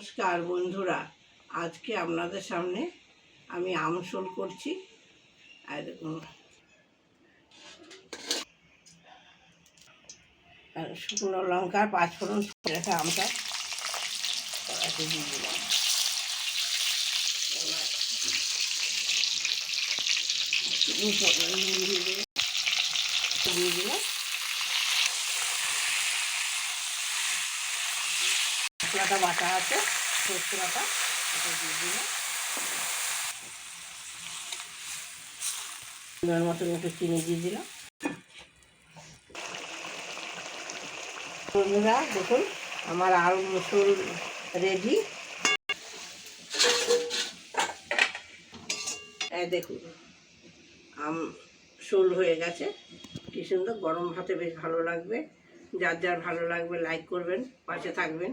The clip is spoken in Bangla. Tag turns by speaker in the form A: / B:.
A: নমস্কার বন্ধুরা। আজকে আপনাদের সামনে আমি আমসল করছি। আর শুকনো লঙ্কার পাঁচফোড়ন রেখে আমটা। দিয়ে দিলাম দিয়ে দিলাম মশলাটা বাটা আছে সরষে বাটা এটা দিয়ে পরিমাণ মতন একটু চিনি দিয়ে দিলাম। বন্ধুরা, দেখুন, আমার আলু মুসুর রেডি দেখুন, আম শোল হয়ে গেছে। কি সুন্দর, গরম ভাতে বেশ ভালো লাগবে। যার যার ভালো লাগবে লাইক করবেন, পাশে থাকবেন।